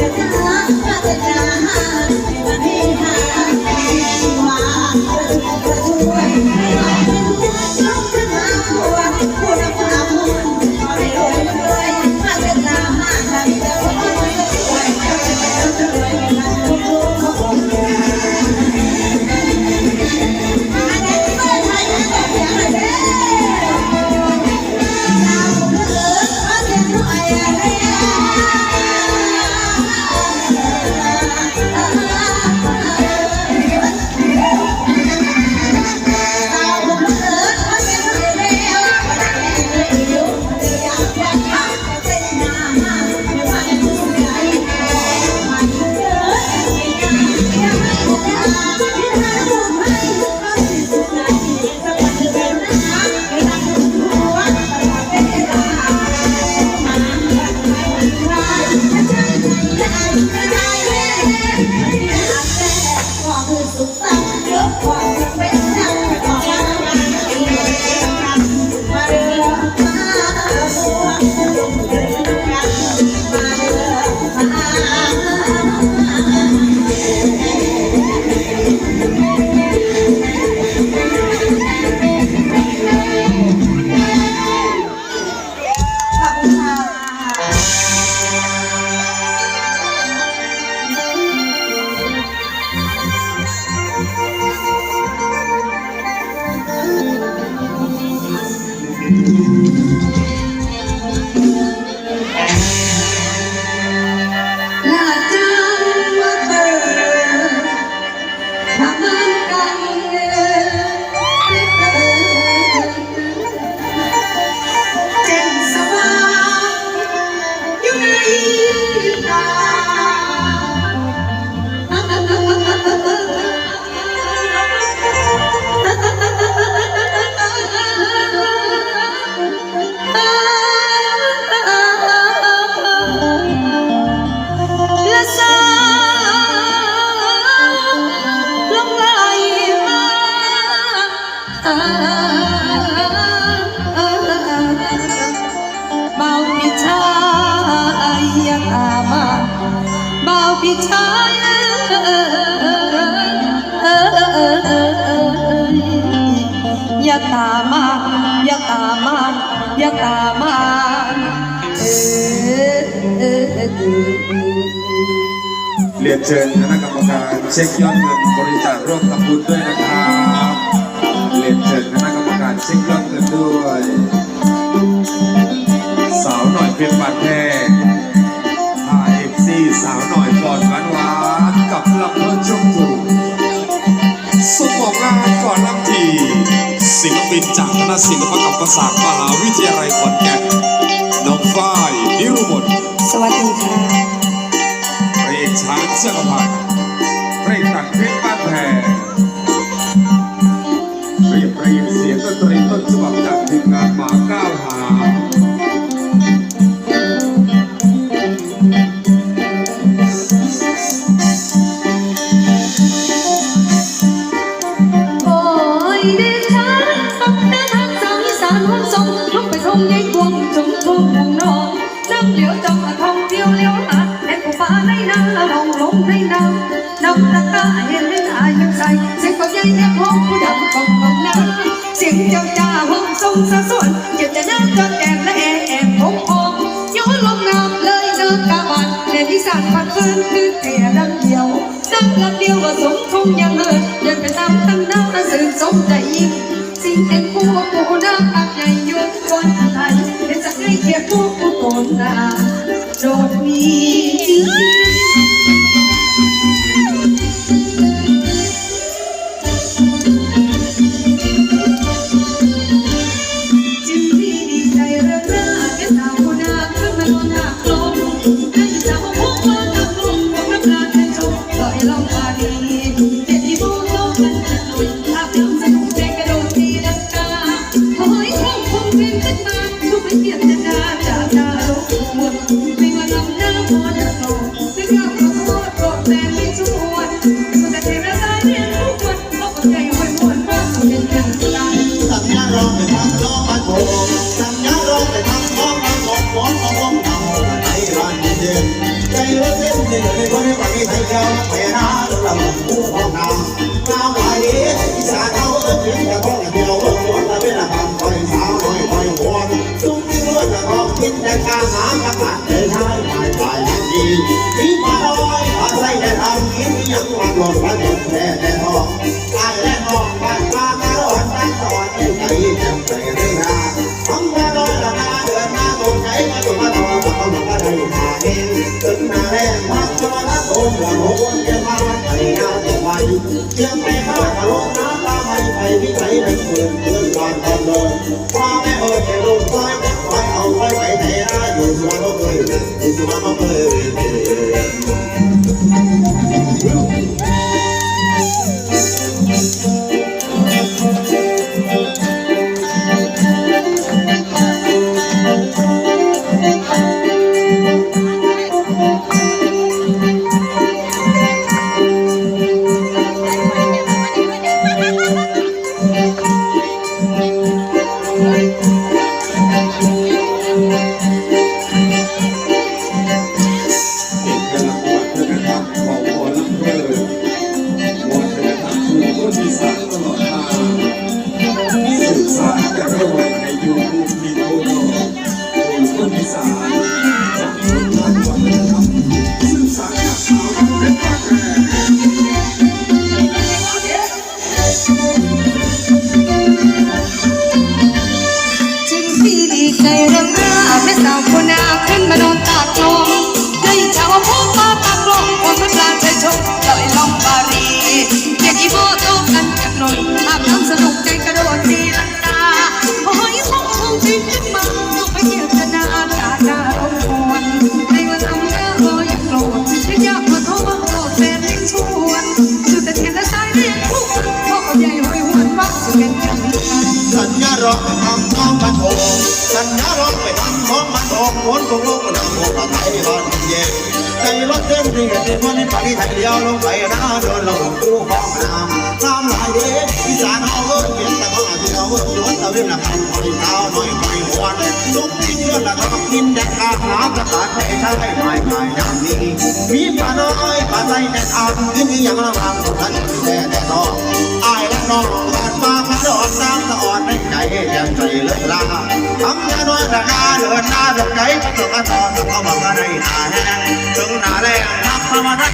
ราชนะราชนะ อย่าตามาอย่าตามาอย่าตามาเรียนเชิญคณะกรรมการเช็คยอดเงินบริจาคร่วมทำบุญด้วยนะครับ ศิลปินจากคณะศิลปกรรมศาสตร์มหาวิทยาลัยขอนแก่นน้องฝ้ายนิรุมนสวัสดีค่ะพระช้างเสื้อผ้าพระเอกต่างเพชรบ้านแพรเรียบเรียงเสียงดนตรีต้นฉบับจากทีมงานมาก้าวหา không nhanh cuồng chúng không buồn nó nắng liễu trong là thông tiêu liễu là em của ba nay đang là vòng lộn nay đang nằm ta ta hiền lên ai nhân say sẽ có dây em hôn của đàn còn mong nắng tiếng chào cha hương sông xa xuân chợt đã nát cho em là em em hôn ôm. Nhớ lòng nam lời đơn cả bạn để đi sàn phạt phương cứ kẻ đang điều nắng là điều và sống không nhà hơn đừng phải tâm tâm đau là sự sống đầy xin em của cô đã bạc เรียกลูกกูนนา เล่นเล่นในคนในวันนี้ไทยเจ้าไปนะเราผู้ห้องน้ำน้ำไหลอีสานเอาเพียงแต่ต้องเดียวเมื่อวันละเวลาทำคอยสาวคอยคอยหัวตุ้งที่รู้จะร้องกินแต่การหาอากาศเดินทางไปไปดีมีมาลอยมาใส่แต่ทำกินยังมาหลอกมาหลอกแท้แต่ทองตายและทองบ้านมามาหลอนบ้านตอนใจจำใจเรื่องนา ไอ้นาตัวไป ร้องทำน้องมันโถสัญญาร้องไปทำน้องมันโถวนตรงลงมันโถปะไทยบ้านเย็นใจรถเต้นที่เห็นที่คนนปารีไทยเดียวลงไปนะเดินลงคู่ห้องน้ำน้ำไหลเด้อีสานเอาเอิ้นเพียงแต่ว่าที่เราเอิ้นล้วนตะเวนละคำคอยเท้าหน่อยไปหวนลุกที่เชื่อละก็กินแดกอาหารประกาศให้ใช้ไม่ไม่ไม่อย่างนี้มีปลาน้อยปลาใจแต่อาบกินอย่างละพังท่านแต่แต่น้องอายและน้องผ่านมาพระดอน สะอ่อนในใจแจ่มใสเลิศลาทำยาน้อยระนาเดินหน้าเดินไกลเธอก็ตอนเขาบอกอะไรหนาแห้งถึงหนาแรงนับประมา